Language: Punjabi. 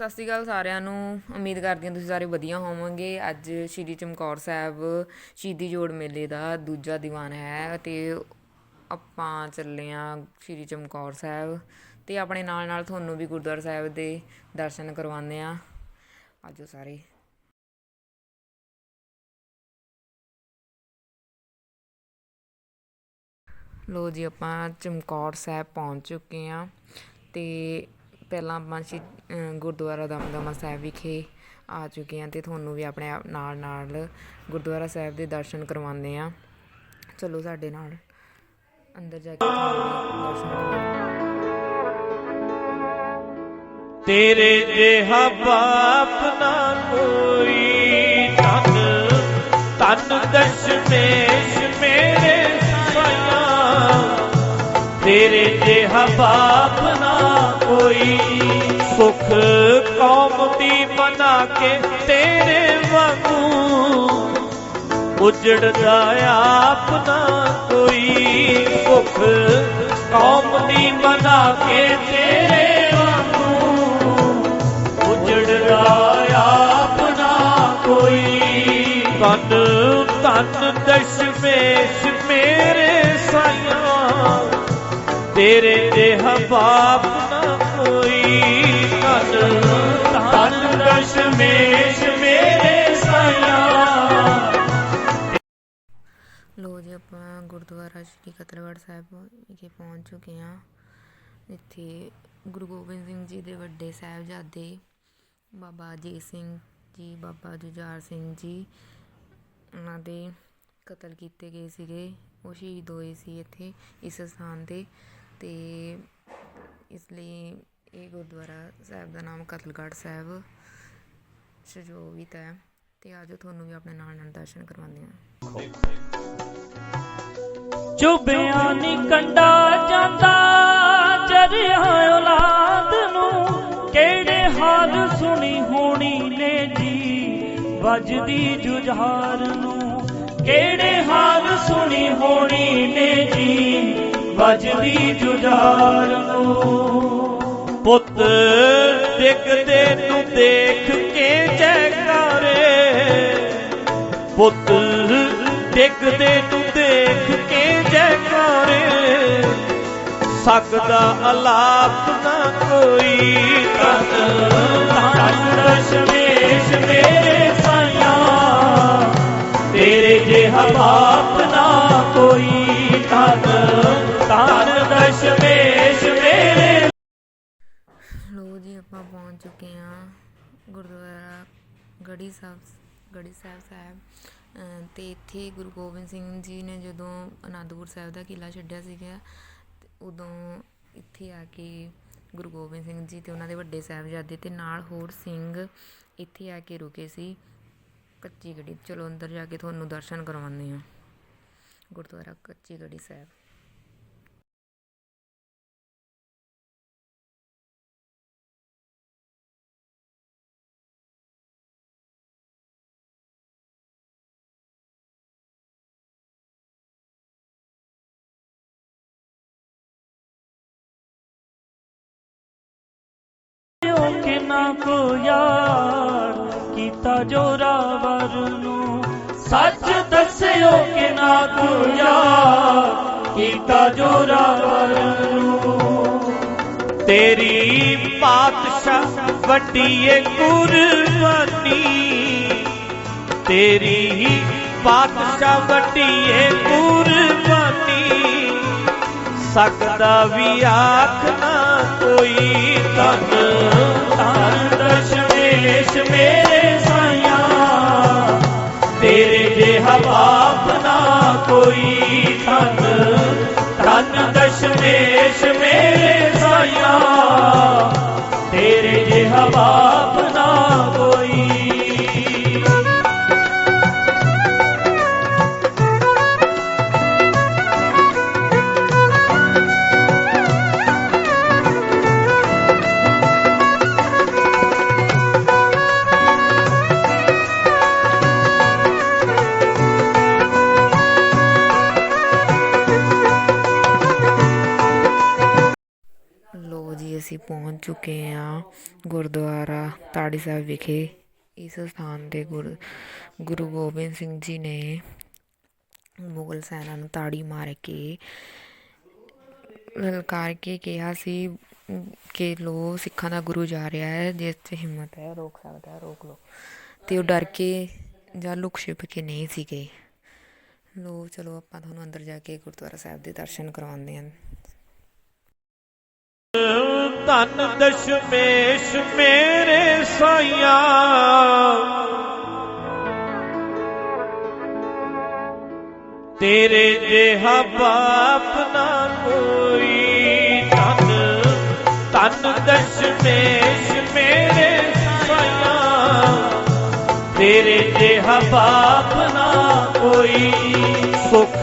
ਸਤਿ ਸ਼੍ਰੀ ਅਕਾਲ ਸਾਰਿਆਂ ਨੂੰ। ਉਮੀਦ ਕਰਦੀ ਹਾਂ ਤੁਸੀਂ ਸਾਰੇ ਵਧੀਆ ਹੋਵੋਗੇ। ਅੱਜ ਸ਼੍ਰੀ ਚਮਕੌਰ ਸਾਹਿਬ ਸ਼ਹੀਦੀ ਜੋੜ ਮੇਲੇ ਦਾ ਦੂਜਾ ਦੀਵਾਨ ਹੈ ਅਤੇ ਆਪਾਂ ਚੱਲੇ ਹਾਂ ਸ਼੍ਰੀ ਚਮਕੌਰ ਸਾਹਿਬ ਤੇ ਆਪਣੇ ਨਾਲ ਨਾਲ ਤੁਹਾਨੂੰ ਵੀ ਗੁਰਦੁਆਰਾ ਸਾਹਿਬ ਦੇ ਦਰਸ਼ਨ ਕਰਵਾਉਂਦੇ ਹਾਂ। ਆਜੋ ਸਾਰੇ। ਲੋ ਜੀ, ਆਪਾਂ ਚਮਕੌਰ ਸਾਹਿਬ ਪਹੁੰਚ ਚੁੱਕੇ ਹਾਂ ਤੇ ਪਹਿਲਾਂ ਆਪਾਂ ਸ਼ੀ ਅ, ਗੁਰਦੁਆਰਾ ਦਮਦਮਾ ਸਾਹਿਬ ਵਿਖੇ ਆ ਚੁੱਕੇ ਹਾਂ ਅਤੇ ਤੁਹਾਨੂੰ ਵੀ ਆਪਣੇ ਆਪ ਨਾਲ ਨਾਲ ਗੁਰਦੁਆਰਾ ਸਾਹਿਬ ਦੇ ਦਰਸ਼ਨ ਕਰਵਾਉਂਦੇ ਹਾਂ। ਚਲੋ ਸਾਡੇ ਨਾਲ ਅੰਦਰ ਜਾ ਕੇ ਦਰਸ਼ਨ ਕਰਵਾਉਂਦੇ ਤੇਰੇ ਜਿਹਾ ਬਾਪ ਨਾ ਕੋਈ ਧਨ ਧਨ ਦਸ਼ਮੇਸ਼ ਤੇਰੇ ਜਿਹਾ ਬਾਪ ਨਾ ਕੋਈ। ਸੁਖ ਕੌਮ ਦੀ ਬਣਾ ਕੇ ਤੇਰੇ ਵਾਂਗੂ ਉਜੜਦਾ ਆਪ ਨਾ ਕੋਈ। ਸੁਖ ਕੌਮ ਦੀ ਬਣਾ ਕੇ ਤੇਰੇ ਤੇਰੇ ਦੇਹ ਬਾਪ ਨਾ ਕੋਈ ਤਨ। ਤਨ ਦਸ਼ਮੇਸ਼ ਮੇਰੇ ਸਾਇਆ ਲੋ ਜੀ, ਆਪਾਂ ਗੁਰਦੁਆਰਾ ਸ਼੍ਰੀ ਕਤਲਗੜ ਸਾਹਿਬ ਵਿਖੇ ਪਹੁੰਚ ਚੁੱਕੇ ਹਾਂ। ਇੱਥੇ ਗੁਰੂ ਗੋਬਿੰਦ ਸਿੰਘ ਜੀ ਦੇ ਵੱਡੇ ਸਾਹਿਬਜ਼ਾਦੇ ਬਾਬਾ ਅਜੀਤ ਸਿੰਘ ਜੀ, ਬਾਬਾ ਜੁਝਾਰ ਸਿੰਘ ਜੀ, ਉਹਨਾਂ ਦੇ ਕਤਲ ਕੀਤੇ ਗਏ ਸੀਗੇ। ਉਹ ਸ਼ਹੀਦ ਹੋਏ ਸੀ ਇੱਥੇ, ਇਸ ਸਥਾਨ ਤੇ। ਤੇ ਇਸ ਲਈ ਇਹ ਗੁਰਦੁਆਰਾ ਸਾਹਿਬ ਦਾ ਨਾਮ ਕਤਲਗੜ੍ਹ ਸਾਹਿਬ ਸੁਜੋਵਿਤ ਹੈ ਤੇ ਆਜੋ ਤੁਹਾਨੂੰ ਵੀ ਆਪਣੇ ਨਾਲ ਨਾਲ ਦਰਸ਼ਨ ਕਰਵਾਉਂਦੇ ਹਾਂ। ਚੁਬਿਆ ਨੀ ਕੰਡਾ ਜਾਂਦਾ ਜਰਿਆ ਔਲਾਦ ਨੂੰ ਕਿਹੜੇ ਹਾਲ ਸੁਣੀ ਹੋਣੀ ਨੇ ਜੀ? ਵੱਜਦੀ ਜੁਝਾਰ ਨੂੰ ਕਿਹੜੇ ਹਾਲ ਸੁਣੀ ਹੋਣੀ ਨੇ ਜੀ? ਵੱਜਦੀ ਜੁਝਾਰ ਨੂੰ। ਪੁੱਤ ਡਿੱਗਦੇ ਨੂੰ ਦੇਖ ਕੇ ਜੈਕਾਰੇ ਪੁੱਤ ਡਿੱਗਦੇ ਨੂੰ ਦੇਖ ਕੇ ਜੈਕਾਰੇ ਸਕਦਾ ਅਲਾਪ ਨਾ ਕੋਈ ਤਨ ਤਨ ਆਪਾਂ ਪਹੁੰਚ ਚੁੱਕੇ ਹਾਂ ਗੁਰਦੁਆਰਾ ਗੜੀ ਸਾਹਿਬ ਗੜੀ ਸਾਹਿਬ ਸਾਹਿਬ ਅਤੇ ਇੱਥੇ ਗੁਰੂ ਗੋਬਿੰਦ ਸਿੰਘ ਜੀ ਨੇ ਜਦੋਂ ਅਨੰਦਪੁਰ ਸਾਹਿਬ ਦਾ ਕਿਲ੍ਹਾ ਛੱਡਿਆ ਸੀਗਾ, ਤੇ ਉਦੋਂ ਇੱਥੇ ਆ ਕੇ ਗੁਰੂ ਗੋਬਿੰਦ ਸਿੰਘ ਜੀ ਅਤੇ ਉਹਨਾਂ ਦੇ ਵੱਡੇ ਸਾਹਿਬਜ਼ਾਦੇ ਅਤੇ ਨਾਲ ਹੋਰ ਸਿੰਘ ਇੱਥੇ ਆ ਕੇ ਰੁਕੇ ਸੀ। ਕੱਚੀ ਗੜੀ, ਚਲੋ ਅੰਦਰ ਜਾ ਕੇ ਤੁਹਾਨੂੰ ਦਰਸ਼ਨ ਕਰਵਾਉਂਦੇ ਹਾਂ। ਗੁਰਦੁਆਰਾ ਕੱਚੀ ਗੜੀ ਸਾਹਿਬ। ਨਾ ਕੋ ਯਾਰ ਕੀਤਾ ਜੋਰਾਵਰ ਨੂੰ। ਸੱਚ ਦੱਸਿਓ ਕਿ ਨਾ ਕੋ ਯਾਰ ਕੀਤਾ ਜੋਰਾਵਰ ਨੂੰ। ਤੇਰੀ ਪਾਤਸ਼ਾਹ ਵੱਡੀ ਏ ਕੁਰਬਾਨੀ। ਤੇਰੀ ਪਾਤਸ਼ਾਹ ਵੱਡੀ ਏ ਕੁਰਬਾਨੀ। ਸਕਦਾ ਵੀ ਆਖ ਨਾ ਕੋਈ ਤਨ। ਤੇਰੇ ਪਹੁੰਚ ਚੁੱਕੇ ਹਾਂ ਗੁਰਦੁਆਰਾ ਤਾੜੀ ਸਾਹਿਬ ਵਿਖੇ। ਇਸ ਸਥਾਨ ਦੇ ਗੁਰ, ਗੁਰੂ ਗੋਬਿੰਦ ਸਿੰਘ ਜੀ ਨੇ ਮੁਗਲ ਸੈਨਾ ਨੂੰ ਤਾੜੀ ਮਾਰ ਕੇ, ਲਲਕਾਰ ਕੇ ਕਿਹਾ ਸੀ ਕਿ ਲੋ, ਸਿੱਖਾਂ ਦਾ ਗੁਰੂ ਜਾ ਰਿਹਾ ਹੈ, ਜਿਸ 'ਚ ਹਿੰਮਤ ਹੈ, ਰੋਕ ਸਕਦਾ ਹੈ, ਰੋਕ ਲੋ ਤੇ ਉਹ ਡਰ ਕੇ ਜਾਂ ਲੁਕ ਛਿਪ ਕੇ ਨਹੀਂ ਸੀਗੇ। ਗਏ ਲੋ, ਚਲੋ ਆਪਾਂ ਤੁਹਾਨੂੰ ਅੰਦਰ ਜਾ ਕੇ ਗੁਰਦੁਆਰਾ ਸਾਹਿਬ ਦੇ ਦਰਸ਼ਨ ਕਰਵਾਉਂਦੇ ਹਾਂ। ਧਨ ਦਸ਼ਮੇਸ਼ ਮੇਰੇ ਸਾਇਆ ਤੇਰੇ ਜਿਹਾ ਬਾਪ ਨਾ ਕੋਈ ਧਨ ਧਨ ਦਸ਼ਮੇਸ਼ ਮੇਰੇ ਸਾਇਆ ਤੇਰੇ ਜਿਹਾ ਬਾਪ ਨਾ ਕੋਈ ਸੁਖ